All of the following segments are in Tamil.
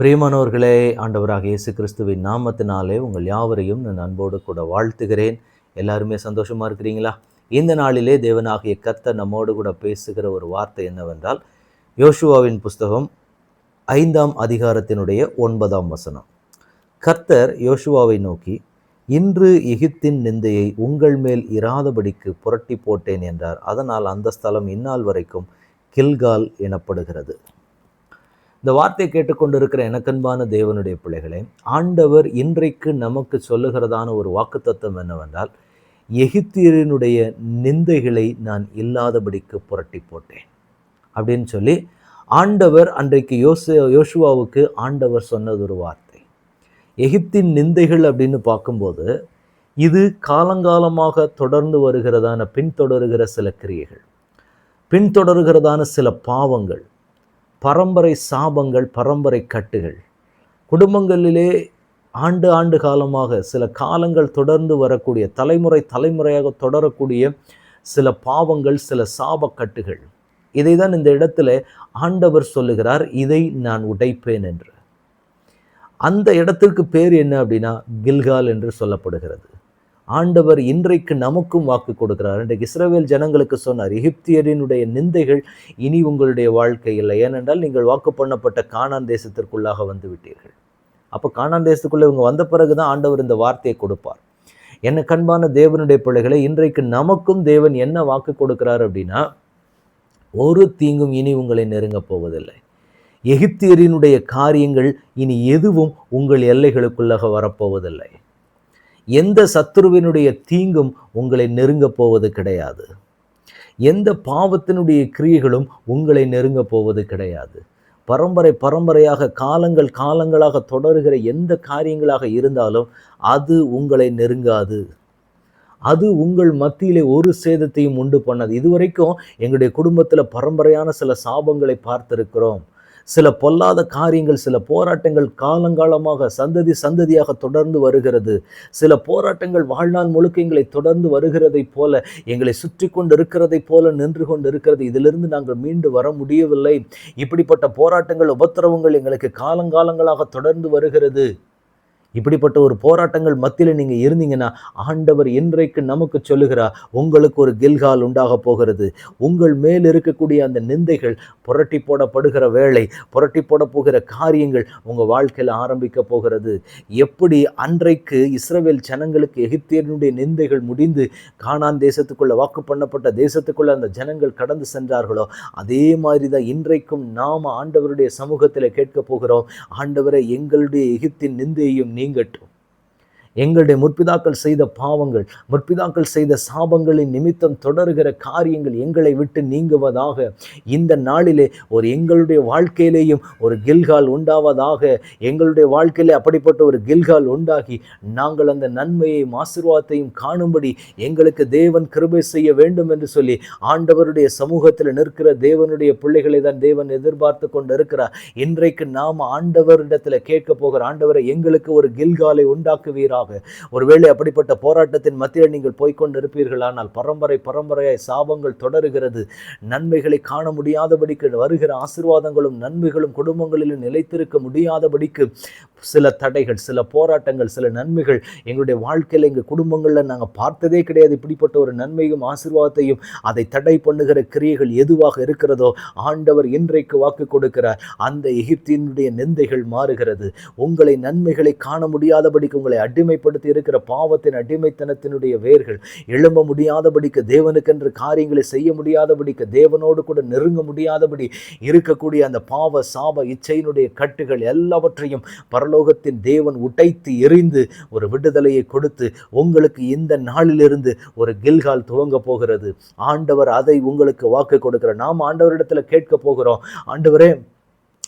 பிரியமானவர்களே ஆண்டவராக இயேசு கிறிஸ்துவின் நாமத்தினாலே உங்கள் யாவரையும் நான் அன்போடு கூட வாழ்த்துகிறேன். எல்லாருமே சந்தோஷமாக இருக்கிறீங்களா? இந்த நாளிலே தேவனாகிய கர்த்தர் நம்மோடு கூட பேசுகிற ஒரு வார்த்தை என்னவென்றால் யோசுவாவின் புஸ்தகம் ஐந்தாம் அதிகாரத்தினுடைய ஒன்பதாம் வசனம். கர்த்தர் யோசுவாவை நோக்கி இன்று எகிப்தின் நிந்தையை உங்கள் மேல் இராதபடிக்கு புரட்டி போட்டேன் என்றார். அதனால் அந்த ஸ்தலம் இந்நாள் வரைக்கும் கில்கால் எனப்படுகிறது. இந்த வார்த்தையை கேட்டுக்கொண்டிருக்கிற எனக்கன்பான தேவனுடைய பிள்ளைகளே ஆண்டவர் இன்றைக்கு நமக்கு சொல்லுகிறதான ஒரு வாக்குத்தத்தம் என்னவென்றால் எகிப்தியரினுடைய நிந்தைகளை நான் இல்லாதபடிக்கு புரட்டி போட்டேன் அப்படின்னு சொல்லி ஆண்டவர் அன்றைக்கு யோசு யோசுவாவுக்கு ஆண்டவர் சொன்னது ஒரு வார்த்தை. எகிப்தின் நிந்தைகள் அப்படின்னு பார்க்கும்போது இது காலங்காலமாக தொடர்ந்து வருகிறதான பின்தொடருகிற சில கிரியைகள் பின்தொடருகிறதான சில பாவங்கள் பரம்பரை சாபங்கள் பரம்பரை கட்டுகள். குடும்பங்களிலே ஆண்டு ஆண்டு காலமாக சில காலங்கள் தொடர்ந்து வரக்கூடிய தலைமுறை தலைமுறையாக தொடரக்கூடிய சில பாவங்கள் சில சாபக்கட்டுகள். இதை தான் இந்த இடத்துல ஆண்டவர் சொல்லுகிறார் இதை நான் உடைப்பேன் என்று. அந்த இடத்திற்கு பேர் என்ன அப்படின்னா கில்கால் என்று சொல்லப்படுகிறது. ஆண்டவர் இன்றைக்கு நமக்கும் வாக்கு கொடுக்கிறார். இன்றைக்கு இஸ்ரவேல் ஜனங்களுக்கு சொன்னார் எகிப்தியரினுடைய நிந்தைகள் இனி உங்களுடைய வாழ்க்கை இல்லை. ஏனென்றால் நீங்கள் வாக்கு பண்ணப்பட்ட காணான் தேசத்திற்குள்ளாக வந்து விட்டீர்கள். அப்போ காணான் தேசத்துக்குள்ளே இவங்க வந்த பிறகு தான் ஆண்டவர் இந்த வார்த்தையை கொடுப்பார். என்ன கண்பான தேவனுடைய பிள்ளைகளை இன்றைக்கு நமக்கும் தேவன் என்ன வாக்கு கொடுக்கிறார் அப்படின்னா ஒரு தீங்கும் இனி உங்களை நெருங்கப் போவதில்லை. எகிப்தியரினுடைய காரியங்கள் இனி எதுவும் உங்கள் எல்லைகளுக்குள்ளாக வரப்போவதில்லை எந்த சத்துருவினுடைய தீங்கும் உங்களை நெருங்கப் போவது கிடையாது. எந்த பாவத்தினுடைய கிரியைகளும் உங்களை நெருங்கப் போவது கிடையாது. பரம்பரை பரம்பரையாக காலங்கள் காலங்களாக தொடர்கிற எந்த காரியங்களாக இருந்தாலும் அது உங்களை நெருங்காது. அது உங்கள் மத்தியிலே ஒரு சேதத்தையும் உண்டு பண்ணாது. இதுவரைக்கும் எங்களுடைய குடும்பத்தில் பரம்பரையான சில சாபங்களை பார்த்திருக்கிறோம். சில பொல்லாத காரியங்கள் சில போராட்டங்கள் காலங்காலமாக சந்ததி சந்ததியாக தொடர்ந்து வருகிறது. சில போராட்டங்கள் வாழ்நாள் முழுக்க எங்களை தொடர்ந்து வருகிறதைப் போல எங்களை சுற்றி கொண்டு இருக்கிறதைப் போல நின்று கொண்டு இருக்கிறது இதிலிருந்து நாங்கள் மீண்டு வர முடியவில்லை. இப்படிப்பட்ட போராட்டங்கள் உபத்திரவங்கள் எங்களுக்கு காலங்காலங்களாக தொடர்ந்து வருகிறது. இப்படிப்பட்ட ஒரு போராட்டங்கள் மத்தியில் நீங்கள் இருந்தீங்கன்னா ஆண்டவர் இன்றைக்கு நமக்கு சொல்லுகிறார் உங்களுக்கு ஒரு கில்கால் உண்டாக போகிறது. உங்கள் மேல் இருக்கக்கூடிய அந்த நிந்தைகள் புரட்டி போடப்படுகிற வேலை புரட்டி போட போகிற காரியங்கள் உங்கள் வாழ்க்கையில் ஆரம்பிக்க போகிறது. எப்படி அன்றைக்கு இஸ்ரவேல் ஜனங்களுக்கு எகிப்தியனுடைய நிந்தைகள் முடிந்து கானான் தேசத்துக்குள்ள வாக்கு பண்ணப்பட்ட தேசத்துக்குள்ள அந்த ஜனங்கள் கடந்து சென்றார்களோ அதே மாதிரி தான் இன்றைக்கும் நாம் ஆண்டவருடைய சமூகத்தில் கேட்க போகிறோம். ஆண்டவரை எங்களுடைய எகிப்தின் நிந்தையையும் நீங்கட்டும். எங்களுடைய முற்பிதாக்கள் செய்த பாவங்கள் முற்பிதாக்கள் செய்த சாபங்களின் நிமித்தம் தொடர்கிற காரியங்கள் எங்களை விட்டு நீங்குவதாக இந்த நாளிலே ஒரு எங்களுடைய வாழ்க்கையிலேயும் ஒரு கில்கால் உண்டாவதாக எங்களுடைய வாழ்க்கையிலே அப்படிப்பட்ட ஒரு கில்கால் உண்டாகி நாங்கள் அந்த நன்மையையும் ஆசிர்வாதத்தையும் காணும்படி எங்களுக்கு தேவன் கிருபை செய்ய வேண்டும் என்று சொல்லி ஆண்டவருடைய சமூகத்தில் நிற்கிற தேவனுடைய பிள்ளைகளை தான் தேவன் எதிர்பார்த்து கொண்டு இருக்கிறார் இன்றைக்கு நாம் ஆண்டவரிடத்தில் கேட்க போகிற ஆண்டவரை எங்களுக்கு ஒரு கில்காலை உண்டாக்குவீராக. உண்டாவதாக ஒருவேளை அப்படிப்பட்ட போராட்டத்தின் மத்தியில் நீங்கள் போய்கொண்டு இருப்பீர்களானால் பரம்பரை பரம்பரையாய் சாபங்கள் தொடருகிறது. நன்மைகளை காண முடியாதபடிக்கு வருகிற ஆசீர்வாதங்களும் நன்மைகளும் குடும்பங்களிலும் நிலைத்திருக்க முடியாதபடிக்கு சில தடைகள் சில போராட்டங்கள் சில நன்மைகள் எங்களுடைய வாழ்க்கையில் எங்கள் குடும்பங்களில் நாங்கள் பார்த்ததே கிடையாது. இப்படிப்பட்ட ஒரு நன்மையும் ஆசீர்வாதத்தையும் அதை தடை பண்ணுகிற கிரியைகள் எதுவாக இருக்கிறதோ ஆண்டவர் இன்றைக்கு வாக்கு கொடுக்கிறார். அந்த எகிப்தினுடைய நிந்தைகள் மாறுகிறது. உங்களை நன்மைகளை காண முடியாதபடிக்கு உங்களை அடிமை அடிமைப்படுத்தி இருக்கிற பாவத்தின் அடிமைத்தனத்தினுடைய வேர்கள் எழும்ப முடியாதபடிக்கு தேவனுக்கென்று காரியங்களை செய்ய முடியாதபடிக்கு தேவனோடு கூட நெருங்க முடியாதபடி இருக்கக்கூடிய அந்த பாவ சாப இச்சையினுடைய கட்டுகள் எல்லாவற்றையும் பரலோகத்தின் தேவன் உடைத்து எரிந்து ஒரு விடுதலையை கொடுத்து உங்களுக்கு இந்த நாளிலிருந்து ஒரு கில்கால் துவங்க போகிறது. ஆண்டவர் அதை உங்களுக்கு வாக்கு கொடுக்கிறார். நாம் ஆண்டவரிடத்தில் கேட்க போகிறோம். ஆண்டவரே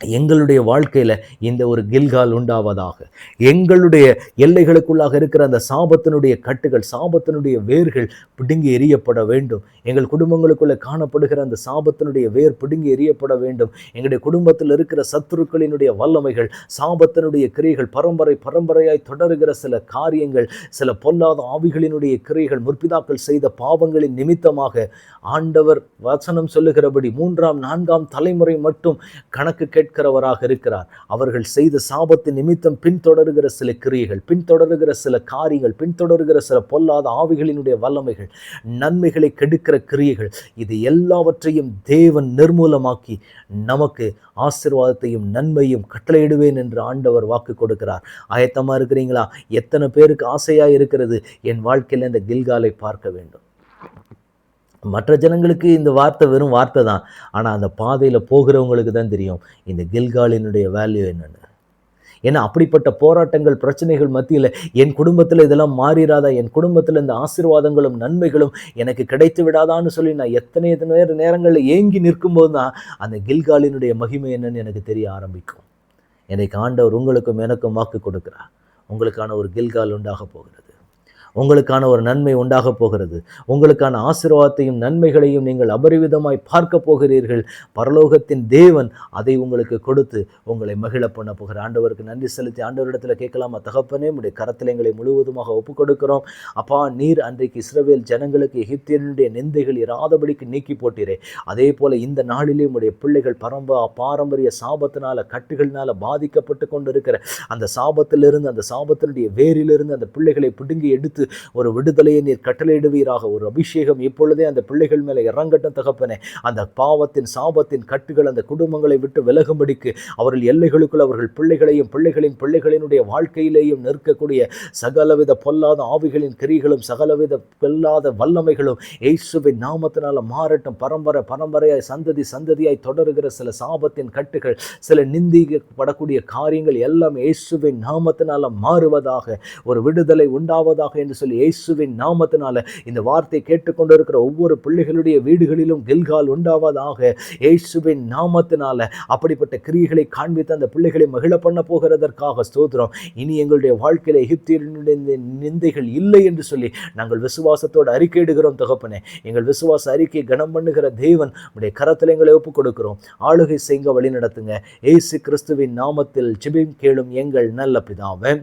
எங்களுடைய வாழ்க்கையில் இந்த ஒரு கில்கால் உண்டாவதாக. எங்களுடைய எல்லைகளுக்குள்ளாக இருக்கிற அந்த சாபத்தினுடைய கட்டுகள் சாபத்தினுடைய வேர்கள் பிடுங்கி எரியப்பட வேண்டும். எங்கள் குடும்பங்களுக்குள்ளே காணப்படுகிற அந்த சாபத்தினுடைய வேர் பிடுங்கி எரியப்பட வேண்டும். எங்களுடைய குடும்பத்தில் இருக்கிற சத்துருக்களினுடைய வல்லமைகள் சாபத்தினுடைய கிரைகள் பரம்பரை பரம்பரையாய் தொடருகிற சில காரியங்கள் சில பொல்லாத ஆவிகளினுடைய கிரைகள் முற்பிதாக்கள் செய்த பாவங்களின் நிமித்தமாக ஆண்டவர் வசனம் சொல்லுகிறபடி மூன்றாம் நான்காம் தலைமுறை மட்டும் கணக்கு கேட்கிறவராக இருக்கிறார். அவர்கள் செய்த சாபத்தின் நிமித்தம் பின்தொடருகிற சில கிரியைகள் பின்தொடருகிற சில காரியங்கள் பின்தொடருகிற சில பொல்லாத ஆவிகளினுடைய வல்லமைகள் நன்மைகளை கெடுக்கிற கிரியைகள் இது எல்லாவற்றையும் தேவன் நிர்மூலமாக்கி நமக்கு ஆசிர்வாதத்தையும் நன்மையும் கட்டளையிடுவேன் என்று ஆண்டவர் வாக்கு கொடுக்கிறார். ஆயத்தமாக இருக்கிறீங்களா? எத்தனை பேருக்கு ஆசையாக இருக்கிறது? என் வாழ்க்கையில் இந்த கில்காலை பார்க்க வேண்டும். மற்ற ஜனங்களுக்கு இந்த வார்த்தை வெறும் வார்த்தை தான். ஆனால் அந்த பாதையில் போகிறவங்களுக்கு தான் தெரியும் இந்த கில்காலினுடைய வேல்யூ என்னென்னு. ஏன்னா அப்படிப்பட்ட போராட்டங்கள் பிரச்சனைகள் மத்தியில் என் குடும்பத்தில் இதெல்லாம் மாறிடாதா என் குடும்பத்தில் இந்த ஆசீர்வாதங்களும் நன்மைகளும் எனக்கு கிடைத்து விடாதான்னு சொல்லி நான் எத்தனை எத்தனை நேரங்களில் ஏங்கி நிற்கும்போது தான் அந்த கில்காலினுடைய மகிமை என்னன்னு எனக்கு தெரிய ஆரம்பிக்கும். என்னை ஆண்டவர் உங்களுக்கும் எனக்கும் வாக்கு கொடுக்குறா உங்களுக்கான ஒரு கில்கால் உண்டாக போகிறது. உங்களுக்கான ஒரு நன்மை உண்டாக போகிறது. உங்களுக்கான ஆசீர்வாதத்தையும் நன்மைகளையும் நீங்கள் அபரிவிதமாய் பார்க்க போகிறீர்கள். பரலோகத்தின் தேவன் அதை உங்களுக்கு கொடுத்து உங்களை மகிழ பண்ண போகிற ஆண்டவருக்கு நன்றி செலுத்தி ஆண்டவரிடத்தில் கேட்கலாமா? தகப்பனே உடைய கரத்தில் எங்களை முழுவதுமாக ஒப்புக் கொடுக்கிறோம் அப்பா நீர் அன்றைக்கு இஸ்ரவேல் ஜனங்களுக்கு எகிப்தியனுடைய நிந்தைகள் இராதபடிக்கு நீக்கி போட்டீரே. அதே போல இந்த நாளிலே உடைய பிள்ளைகள் பரம்ப பாரம்பரிய சாபத்தினால கட்டுகளினால பாதிக்கப்பட்டு கொண்டு இருக்கிற அந்த சாபத்திலிருந்து அந்த சாபத்தினுடைய வேரிலிருந்து அந்த பிள்ளைகளை பிடுங்கி எடுத்து ஒரு விடுதலையை நீர் கட்டளையிடுவீராக. ஒரு அபிஷேகம் இப்பொழுதே அந்த பிள்ளைகள் மேலே இறங்கட்டும் தகப்பனே. அந்த பாவத்தின் சாபத்தின் கட்டுகள் அந்த குடும்பங்களை விட்டு விலகும்படிக்கு அவர்கள் எல்லைகளுக்குள் அவர்கள் பிள்ளைகளையும் பிள்ளைகளின் பிள்ளைகளினுடைய வாழ்க்கையிலேயும் நிற்கக்கூடிய சகலவித பொல்லாத ஆவிகளின் கிரிகளும் சகலவித பொல்லாத வல்லமைகளும் இயேசுவின் நாமத்தினால மாறட்டும். பரம்பரை பரம்பரையாய் சந்ததி சந்ததியாய் தொடருகிற சில சாபத்தின் கட்டுகள் சில நிந்திக்கப்படக்கூடிய காரியங்கள் எல்லாம் இயேசுவின் நாமத்தினால மாறுவதாக ஒரு விடுதலை உண்டாவதாக என்று என்று சொல்லி இயேசுவின் நாமத்தினால இந்த வார்த்தை கேட்டுக்கொண்டிருக்கிற ஒவ்வொரு பிள்ளைகளுடைய வீடுகளிலும் கில்கால் உண்டாவதாக இயேசுவின் நாமத்தினால அப்படிப்பட்ட கிரியைகளை காண்பித்து அந்த பிள்ளைகளை மகிழ பண்ண போகிறதற்காக ஸ்தோத்திரம். இனி எங்களுடைய வாழ்க்கையில் எகிப்தியனுடைய நிந்தைகள் இல்லை என்று சொல்லி நாங்கள் விசுவாசத்தோடு அறிக்கையிடுகிறோம் தகப்பனே. எங்கள் விசுவாச அறிக்கை கனம் பண்ணுகிற தேவன் உடைய கரத்தில் எங்களை ஒப்புக் கொடுக்கிறோம். ஆளுகை செய்ய வழி நடத்துங்க ஏசு கிறிஸ்துவின் நாமத்தில் ஜிபிம் கேளும் எங்கள் நல்ல பிதாவன்